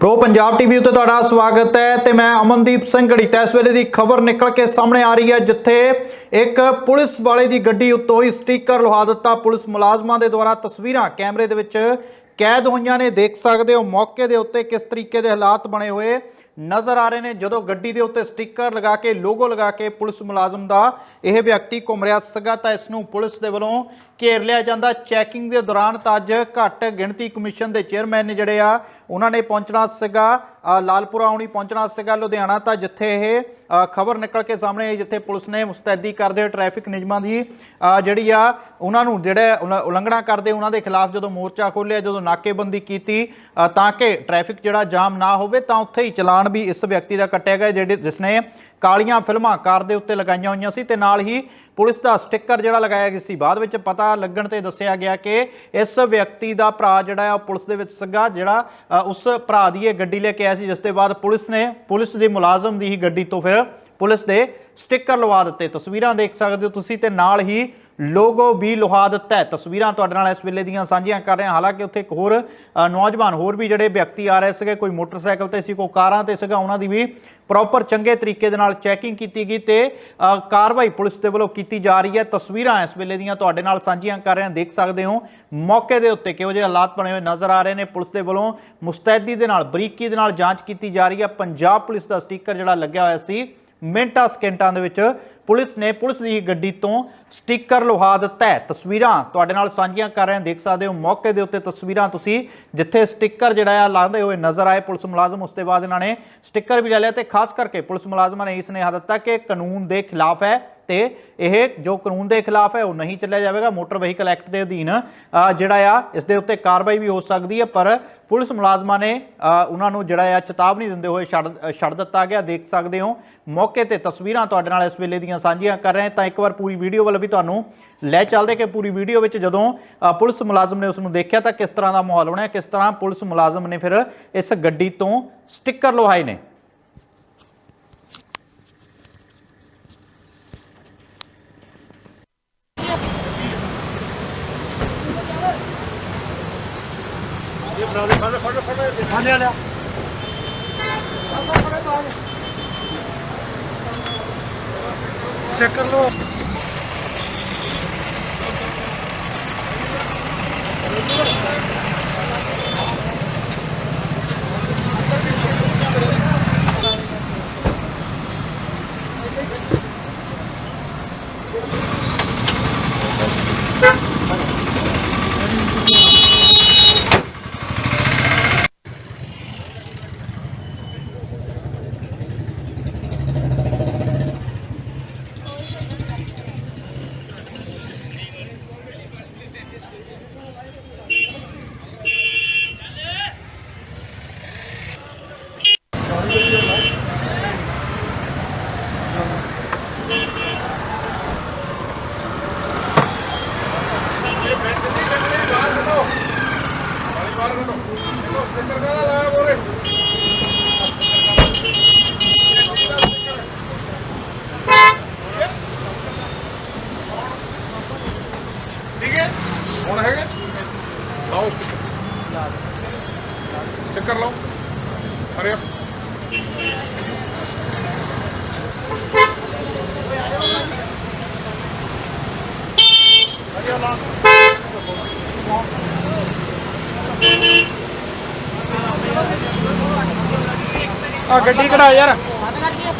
Pro Punjab TV ਉੱਤੇ ਤੁਹਾਡਾ ਸਵਾਗਤ ਹੈ ਤੇ ਮੈਂ ਅਮਨਦੀਪ ਸਿੰਘ ਘੜੀ ਤੇ ਇਸ ਵੇਲੇ ਦੀ ਖਬਰ ਨਿਕਲ ਕੇ ਸਾਹਮਣੇ ਆ ਰਹੀ ਹੈ, ਜਿੱਥੇ ਇੱਕ ਪੁਲਿਸ ਵਾਲੇ ਦੀ ਗੱਡੀ ਉੱਤੋਂ ਹੀ ਸਟicker ਲਵਾ ਦਿੱਤਾ। ਪੁਲਿਸ ਮੁਲਾਜ਼ਮਾਂ ਦੇ ਦੁਆਰਾ ਤਸਵੀਰਾਂ ਕੈਮਰੇ ਦੇ ਵਿੱਚ ਕੈਦ ਹੋਈਆਂ ਨੇ। ਦੇਖ ਸਕਦੇ ਹੋ ਮੌਕੇ ਦੇ ਉੱਤੇ ਕਿਸ ਤਰੀਕੇ ਦੇ ਹਾਲਾਤ ਬਣੇ ਹੋਏ। ਨਜ਼ਰ ਆ ਰਹੇ ਨੇ ਜਦੋਂ ਗੱਡੀ ਦੇ ਉੱਤੇ ਸਟicker ਲਗਾ ਕੇ ਲੋਗੋ ਲਗਾ ਕੇ ਪੁਲਿਸ ਮੁਲਾਜ਼ਮ ਦਾ ਇਹ ਵਿਅਕਤੀ ਘੁੰਮ ਰਿਹਾ ਸੀਗਾ ਤਾਂ ਇਸ ਨੂੰ ਪੁਲਿਸ ਦੇ ਵੱਲੋਂ ਘੇਰ ਲਿਆ ਜਾਂਦਾ। ਚੈਕਿੰਗ ਦੇ ਦੌਰਾਨ ਤਾਂ ਅੱਜ ਘੱਟ ਗਿਣਤੀ ਕਮਿਸ਼ਨ ਦੇ ਚੇਅਰਮੈਨ ਨੇ ਜਿਹੜੇ ਆ, ਉਹਨਾਂ ਨੇ ਪਹੁੰਚਣਾ ਸੀਗਾ ਲਾਲਪੁਰਾ ਆਉਣੀ ਪਹੁੰਚਣਾ ਸੀਗਾ ਲੁਧਿਆਣਾ ਤਾਂ ਜਿੱਥੇ ਇਹ ਖਬਰ ਨਿਕਲ ਕੇ ਸਾਹਮਣੇ ਆਈ ਜਿੱਥੇ ਪੁਲਿਸ ਨੇ ਮੁਸਤੈਦੀ ਕਰਦੇ ਹੋਏ ਟ੍ਰੈਫਿਕ ਨਿਯਮਾਂ ਦੀ ਜਿਹੜੀ ਆ, ਉਹਨਾਂ ਨੂੰ ਜਿਹੜੇ ਉਲ- ਉਲੰਘਣਾ ਕਰਦੇ ਉਹਨਾਂ ਦੇ ਖਿਲਾਫ ਜਦੋਂ ਮੋਰਚਾ ਖੋਲ੍ਹਿਆ, ਜਦੋਂ ਨਾਕੇਬੰਦੀ ਕੀਤੀ ਤਾਂ ਕਿ ਟ੍ਰੈਫਿਕ ਜਿਹੜਾ ਜਾਮ ਨਾ ਹੋਵੇ ਤਾਂ ਉੱਥੇ ਹੀ ਚਲਾਨ ਵੀ ਇਸ ਵਿਅਕਤੀ ਦਾ ਕੱਟਿਆ ਗਿਆ ਜਿਹੜੇ ਜਿਸਨੇ ਕਾਲੀਆਂ ਫਿਲਮਾਂ ਕਾਰ ਦੇ ਉੱਤੇ ਲਗਾਈਆਂ ਹੋਈਆਂ ਸੀ ਤੇ ਨਾਲ ਹੀ ਪੁਲਿਸ ਦਾ ਸਟicker ਜਿਹੜਾ ਲਗਾਇਆ ਗਿਆ ਸੀ। ਬਾਅਦ ਵਿੱਚ ਪਤਾ ਲੱਗਣ ਤੇ ਦੱਸਿਆ ਗਿਆ ਕਿ ਇਸ ਵਿਅਕਤੀ ਦਾ ਭਰਾ ਜਿਹੜਾ ਆ ਉਹ ਪੁਲਿਸ ਦੇ ਵਿੱਚ ਸੀਗਾ ਜਿਹੜਾ ਅ, ਉਸ ਭਰਾ ਦੀ ਇਹ ਗੱਡੀ ਲੈ ਕੇ ਆਇਆ ਸੀ ਜਿਸ ਦੇ ਬਾਅਦ ਪੁਲਿਸ ਨੇ ਪੁਲਿਸ ਦੇ ਮੁਲਾਜ਼ਮ ਦੀ ਹੀ ਗੱਡੀ ਤੋਂ ਫਿਰ ਪੁਲਿਸ ਦੇ ਸਟicker ਲਵਾ ਦਿੱਤੇ। ਤਸਵੀਰਾਂ ਦੇਖ ਸਕਦੇ ਹੋ ਤੁਸੀਂ ਤੇ ਨਾਲ ਹੀ ਲੋਗੋ ਵੀ ਲੁਹਾ ਦਿੱਤਾ ਹੈ। ਤਸਵੀਰਾਂ ਤੁਹਾਡੇ ਨਾਲ ਇਸ ਵੇਲੇ ਦੀਆਂ ਸਾਂਝੀਆਂ ਕਰ ਰਹੇ ਹਾਂ। ਹਾਲਾਂਕਿ ਉੱਥੇ ਇੱਕ ਹੋਰ ਨੌਜਵਾਨ ਹੋਰ ਵੀ ਜਿਹੜੇ ਵਿਅਕਤੀ ਆ ਰਹੇ ਸੀਗੇ, ਕੋਈ ਮੋਟਰਸਾਈਕਲ ਤੇ ਸੀ, ਕੋਈ ਕਾਰਾਂ ਤੇ ਸੀਗਾ, ਉਹਨਾਂ ਦੀ ਵੀ ਪ੍ਰੋਪਰ ਚੰਗੇ ਤਰੀਕੇ ਦੇ ਨਾਲ ਚੈਕਿੰਗ ਕੀਤੀ ਗਈ ਤੇ ਕਾਰਵਾਈ ਪੁਲਿਸ ਦੇ ਵੱਲੋਂ ਕੀਤੀ ਜਾ ਰਹੀ ਹੈ। ਤਸਵੀਰਾਂ ਇਸ ਵੇਲੇ ਦੀਆਂ ਤੁਹਾਡੇ ਨਾਲ ਸਾਂਝੀਆਂ ਕਰ ਰਹੇ ਹਾਂ। ਦੇਖ ਸਕਦੇ ਹੋ, ਮੌਕੇ ਦੇ ਉੱਤੇ ਕਿਹੋ ਜਿਹੇ ਹਾਲਾਤ ਬਣੇ ਹੋਏ ਨਜ਼ਰ ਆ ਰਹੇ ਨੇ। ਪੁਲਿਸ ਦੇ ਵੱਲੋਂ ਮੁਸਤੈਦੀ ਦੇ ਨਾਲ, ਬਰੀਕੀ ਦੇ ਨਾਲ ਜਾਂਚ ਕੀਤੀ ਜਾ ਰਹੀ ਹੈ। ਪੰਜਾਬ ਪੁਲਿਸ ਦਾ ਸਟicker ਜਿਹੜਾ ਲੱਗਿਆ ਹੋਇਆ ਸੀ ਮਿੰਟਾਂ ਸਕਿੰਟਾਂ ਦੇ ਵਿੱਚ ਪੁਲਿਸ ਨੇ ਪੁਲਿਸ ਦੀ ਗੱਡੀ ਤੋਂ ਸਟicker ਲੁਹਾ ਦਿੱਤਾ ਹੈ। ਤਸਵੀਰਾਂ ਤੁਹਾਡੇ ਨਾਲ ਸਾਂਝੀਆਂ ਕਰ ਰਹੇ ਹਾਂ। ਦੇਖ ਸਕਦੇ ਹੋ, ਮੌਕੇ ਦੇ ਉੱਤੇ ਤਸਵੀਰਾਂ ਤੁਸੀਂ, ਜਿੱਥੇ ਸਟicker ਜਿਹੜਾ ਆ ਲਾਉਂਦੇ ਹੋਏ ਨਜ਼ਰ ਆਏ ਪੁਲਿਸ ਮੁਲਾਜ਼ਮ। ਉਸ ਤੋਂ ਬਾਅਦ ਇਹਨਾਂ ਨੇ ਸਟicker ਵੀ ਲੈ ਲਿਆ ਤੇ ਖਾਸ ਕਰਕੇ ਪੁਲਿਸ ਮੁਲਾਜ਼ਮਾਂ ਨੇ ਇਸ ਨੇ ਦਿੱਤਾ ਕਿ ਕਾਨੂੰਨ ਦੇ ਖਿਲਾਫ ਹੈ। ਤੇ ਇਹ ਜੋ ਕਾਨੂੰਨ ਦੇ ਖਿਲਾਫ ਹੈ, ਉਹ ਨਹੀਂ ਚੱਲਿਆ ਜਾਵੇਗਾ। ਮੋਟਰ ਵਹੀਕਲ ਐਕਟ ਦੇ ਅਧੀਨ ਜਿਹੜਾ ਆ, ਇਸ ਦੇ ਉੱਤੇ ਕਾਰਵਾਈ ਵੀ ਹੋ ਸਕਦੀ ਹੈ, ਪਰ ਪੁਲਿਸ ਮੁਲਾਜ਼ਮਾਂ ਨੇ ਉਹਨਾਂ ਨੂੰ ਜਿਹੜਾ ਆ, ਚੇਤਾਵਨੀ ਦਿੰਦੇ ਹੋਏ ਛੱਡ ਛੱਡ ਦਿੱਤਾ ਗਿਆ। ਦੇਖ ਸਕਦੇ ਹੋ, ਮੌਕੇ ਤੇ ਤਸਵੀਰਾਂ ਤੁਹਾਡੇ ਨਾਲ ਇਸ ਵੇਲੇ ਦੀਆਂ ਸਾਂਝੀਆਂ ਕਰ ਰਹੇ ਤਾਂ ਇੱਕ ਵਾਰ ਪੂਰੀ ਵੀਡੀਓ ਵੱਲ ਵੀ ਤੁਹਾਨੂੰ ਲੈ ਚੱਲਦੇ ਕਿ ਪੂਰੀ ਵੀਡੀਓ ਵਿੱਚ ਜਦੋਂ ਪੁਲਿਸ ਮੁਲਾਜ਼ਮ ਨੇ ਉਸ ਨੂੰ ਦੇਖਿਆ ਤਾਂ ਕਿਸ ਤਰ੍ਹਾਂ ਦਾ ਮਾਹੌਲ ਬਣਿਆ, ਕਿਸ ਤਰ੍ਹਾਂ ਪੁਲਿਸ ਮੁਲਾਜ਼ਮ ਨੇ ਫਿਰ ਇਸ ਗੱਡੀ ਤੋਂ ਸਟicker ਲਵਾਏ ਨੇ। ਫੜਾ ਦੇ ਫੜ ਫੜ ਫੜ ਫੜ ਲਿਆ ਲਿਆ ਸਟਿੱਕਰ ਲੋ ਲਾਓ ਸਟicker ਲਾਓ। ਅਰੇ ਆ ਗੱਡੀ ਕਢਾ ਯਾਰ।